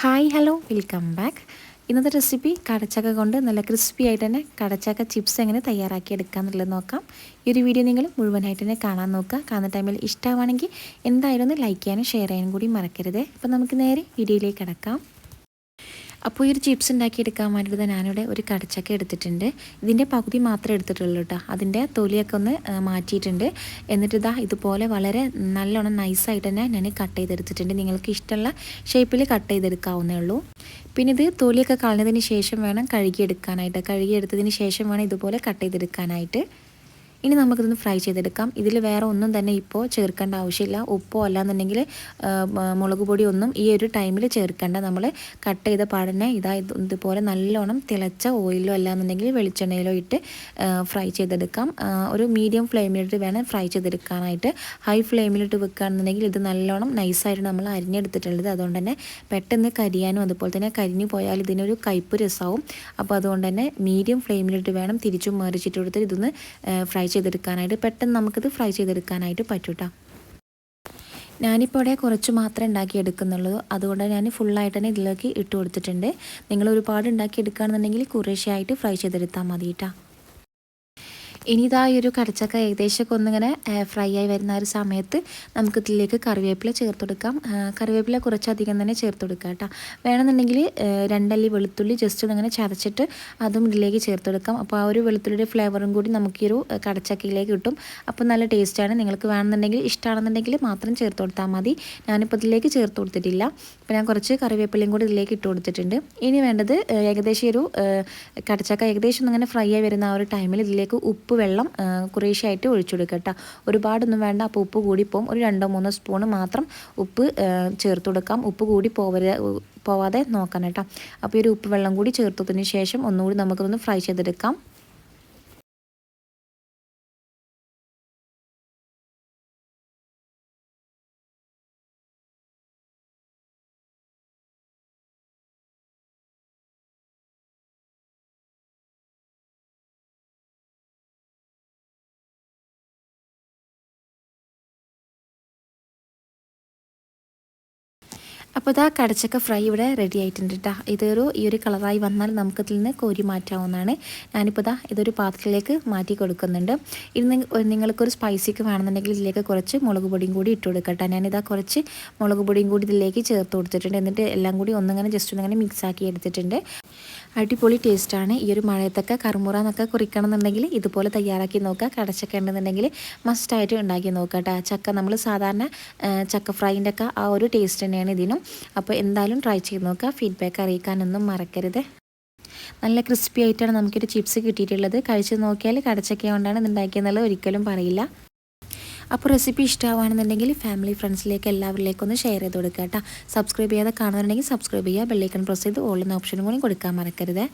Hi hello welcome back ഇന്നത്തെ recipe കടച്ചക്ക കൊണ്ട് നല്ല ക്രിസ്പി ആയിട്ട് തന്നെ കടച്ചക്ക ചിപ്സ് എങ്ങനെ തയ്യാറാക്കി എടുക്കാമെന്നുള്ളത് നോക്കാം. ഈ ഒരു വീഡിയോ നിങ്ങൾ മുഴുവനായിട്ട് തന്നെ കാണാൻ നോക്കുക. കാണുന്ന ടൈമിൽ ഇഷ്ടമാണെങ്കിൽ എന്തായാലും ലൈക്ക് ചെയ്യാനും ഷെയർ ചെയ്യാനും കൂടി മറക്കരുത്. അപ്പോൾ നമുക്ക് നേരെ വീഡിയോയിലേക്ക് കിടക്കാം. അപ്പോൾ ഈ ഒരു ചിപ്സ് ഉണ്ടാക്കിയെടുക്കാൻ വേണ്ടിയിട്ട് ഞാനിവിടെ ഒരു കടച്ചക്ക എടുത്തിട്ടുണ്ട്. ഇതിന്റെ പകുതി മാത്രമേ എടുത്തിട്ടുള്ളൂ കേട്ടോ. അതിന്റെ തൊലിയൊക്കെ ഒന്ന് മാറ്റിയിട്ടുണ്ട്. എന്നിട്ട് ഇതാ ഇതുപോലെ വളരെ നല്ലോണം നൈസായിട്ട് തന്നെ ഞാൻ കട്ട് ചെയ്തെടുത്തിട്ടുണ്ട്. നിങ്ങൾക്ക് ഇഷ്ടമുള്ള ഷേപ്പിൽ കട്ട് ചെയ്തെടുക്കാവുന്നേ ഉള്ളൂ. പിന്നെ ഇത് തൊലിയൊക്കെ കളഞ്ഞതിന് ശേഷം വേണം കഴുകിയെടുക്കാനായിട്ട്. കഴുകിയെടുത്തതിന് ശേഷം വേണം ഇതുപോലെ കട്ട് ചെയ്തെടുക്കാനായിട്ട്. ഇനി നമുക്കിതൊന്ന് ഫ്രൈ ചെയ്തെടുക്കാം. ഇതിൽ വേറെ ഒന്നും തന്നെ ഇപ്പോൾ ചേർക്കേണ്ട ആവശ്യമില്ല. ഉപ്പോ അല്ലാന്നുണ്ടെങ്കിൽ മുളക് പൊടി ഒന്നും ഈ ഒരു ടൈമിൽ ചേർക്കേണ്ട. നമ്മൾ കട്ട് ചെയ്ത പാടനെ ഇതാ ഇതുപോലെ നല്ലോണം തിളച്ച ഓയിലോ അല്ലാന്നുണ്ടെങ്കിൽ വെളിച്ചെണ്ണയിലോ ഇട്ട് ഫ്രൈ ചെയ്തെടുക്കാം. ഒരു മീഡിയം ഫ്ലെയിമിലിട്ട് വേണം ഫ്രൈ ചെയ്തെടുക്കാനായിട്ട്. ഹൈ ഫ്ലെയിമിലിട്ട് വെക്കുകയാണെന്നുണ്ടെങ്കിൽ ഇത് നല്ലോണം നൈസായിട്ട് നമ്മൾ അരിഞ്ഞെടുത്തിട്ടുള്ളത് അതുകൊണ്ട് തന്നെ പെട്ടെന്ന് കരിയാനും അതുപോലെ തന്നെ കരിഞ്ഞു പോയാൽ ഇതിനൊരു കയ്പ്പ് രസമാവും. അപ്പോൾ അതുകൊണ്ട് തന്നെ മീഡിയം ഫ്ലെയിമിലിട്ട് വേണം തിരിച്ചും മറിച്ചിട്ട് കൊടുത്ത് ഇതൊന്ന് ഫ്രൈ ചെയ്തെടുക്കാനായിട്ട് പെട്ടെന്ന് നമുക്കിത് ഫ്രൈ ചെയ്തെടുക്കാനായിട്ട് പറ്റൂട്ടോ. ഞാനിപ്പോൾ ഇവിടെ കുറച്ച് മാത്രമേ ഉണ്ടാക്കി എടുക്കുന്നുള്ളൂ അതുകൊണ്ട് ഞാൻ ഫുള്ളായിട്ട് തന്നെ ഇതിലേക്ക് ഇട്ട് കൊടുത്തിട്ടുണ്ട്. നിങ്ങൾ ഒരുപാട് ഉണ്ടാക്കി എടുക്കുകയാണെന്നുണ്ടെങ്കിൽ കുറേശ്ശെയായിട്ട് ഫ്രൈ ചെയ്തെടുത്താൽ മതി കേട്ടോ ഇനി ഇതാ ഈ ഒരു കടച്ചക്ക ഏകദേശമൊക്കെ ഒന്നിങ്ങനെ ഫ്രൈ ആയി വരുന്ന ഒരു സമയത്ത് നമുക്ക് ഇതിലേക്ക് കറിവേപ്പില ചേർത്ത് കൊടുക്കാം. കറിവേപ്പില കുറച്ചധികം തന്നെ ചേർത്ത് കൊടുക്കാം കേട്ടോ. വേണമെന്നുണ്ടെങ്കിൽ രണ്ടല്ലി വെളുത്തുള്ളി ജസ്റ്റ് ഒന്നിങ്ങനെ ചതച്ചിട്ട് അതും ഇതിലേക്ക് ചേർത്ത് കൊടുക്കാം. അപ്പോൾ ആ ഒരു വെളുത്തുള്ളിയുടെ ഫ്ലേവറും കൂടി നമുക്ക് ഈ ഒരു കടച്ചക്കയിലേക്ക് കിട്ടും. അപ്പോൾ നല്ല ടേസ്റ്റാണ് നിങ്ങൾക്ക് വേണമെന്നുണ്ടെങ്കിൽ ഇഷ്ടമാണെന്നുണ്ടെങ്കിൽ മാത്രം ചേർത്ത് കൊടുത്താൽ മതി. ഞാനിപ്പോൾ ഇതിലേക്ക് ചേർത്ത് കൊടുത്തിട്ടില്ല. അപ്പോൾ ഞാൻ കുറച്ച് കറിവേപ്പിലയും കൂടി ഇതിലേക്ക് ഇട്ട് കൊടുത്തിട്ടുണ്ട്. ഇനി വേണ്ടത് ഏകദേശം ഒരു കടച്ചക്ക ഏകദേശം ഒന്നിങ്ങനെ ഫ്രൈ ആയി വരുന്ന ആ ഒരു ടൈമിൽ ഇതിലേക്ക് ഉപ്പ് വെള്ളം കുറേശ്ശായിട്ട് ഒഴിച്ചു കൊടുക്കുക കേട്ടോ. ഒരുപാടൊന്നും വേണ്ട അപ്പോൾ ഉപ്പ് കൂടി കൂടിപ്പോവും ഒരു രണ്ടോ മൂന്നോ സ്പൂണ് മാത്രം ഉപ്പ് ചേർത്ത് കൊടുക്കാം. ഉപ്പ് കൂടി പോവരുത് പോവാതെ നോക്കണം അപ്പോൾ ഈ ഒരു ഉപ്പ് വെള്ളം കൂടി ചേർത്തതിന് ശേഷം ഒന്നുകൂടി നമുക്കൊന്ന് ഫ്രൈ ചെയ്തെടുക്കാം. അപ്പോൾ ഇതാ കടച്ചക്ക ഫ്രൈ ഇവിടെ റെഡി ആയിട്ടുണ്ട് കേട്ടോ ഇതൊരു ഈ ഒരു കളറായി വന്നാൽ നമുക്കതിൽ നിന്ന് കോരി മാറ്റാവുന്നതാണ്. ഞാനിപ്പോൾ ഇതാ ഇതൊരു പാത്രത്തിലേക്ക് മാറ്റി കൊടുക്കുന്നുണ്ട്. ഇനി നിങ്ങൾക്കൊരു സ്പൈസിക്ക് വേണമെന്നുണ്ടെങ്കിൽ ഇതിലേക്ക് കുറച്ച് മുളക് പൊടിയും കൂടി ഇട്ട് കൊടുക്കട്ടെ ഞാനിതാ കുറച്ച് മുളക് പൊടിയും കൂടി ഇതിലേക്ക് ചേർത്ത് കൊടുത്തിട്ടുണ്ട്. എന്നിട്ട് എല്ലാം കൂടി ഒന്നിങ്ങനെ ജസ്റ്റ് ഒന്നിങ്ങനെ മിക്സാക്കി എടുത്തിട്ടുണ്ട്. അടിപൊളി ടേസ്റ്റാണ്. ഈ ഒരു മഴയത്തൊക്കെ കറുമുറ എന്നൊക്കെ കുറിക്കണം എന്നുണ്ടെങ്കിൽ ഇതുപോലെ തയ്യാറാക്കി നോക്കുക. കടച്ചക്ക ഉണ്ടെന്നുണ്ടെങ്കിൽ മസ്റ്റായിട്ട് ഉണ്ടാക്കി നോക്കുക കേട്ടോ ചക്ക നമ്മൾ സാധാരണ ചക്ക ഫ്രൈന്റെ ഒക്കെ ആ ഒരു ടേസ്റ്റ് തന്നെയാണ് ഇതിനും. അപ്പോൾ എന്തായാലും ട്രൈ ചെയ്ത് നോക്കുക. ഫീഡ്ബാക്ക് അറിയിക്കാനൊന്നും മറക്കരുത്. നല്ല ക്രിസ്പി ആയിട്ടാണ് നമുക്കൊരു ചിപ്സ് കിട്ടിയിട്ടുള്ളത്. കഴിച്ച് നോക്കിയാൽ കടച്ചക്ക കൊണ്ടാണ് ഇത് ഉണ്ടാക്കിയെന്നുള്ളത് ഒരിക്കലും പറയില്ല. അപ്പോൾ റെസിപ്പി ഇഷ്ടമാണെന്നുണ്ടെങ്കിൽ ഫാമിലി ഫ്രണ്ട്സിലേക്ക് എല്ലാവരിലേക്കും ഒന്ന് ഷെയർ ചെയ്ത് കൊടുക്കുക കേട്ടോ. സബ്സ്ക്രൈബ് ചെയ്യാതെ കാണുന്നുണ്ടെങ്കിൽ സബ്സ്ക്രൈബ് ചെയ്യുക. ബെല്ലൈക്കൺ പ്രസ് ചെയ്ത് ഓൾ എന്ന ഓപ്ഷനും കൂടി കൊടുക്കാൻ മറക്കരുത്.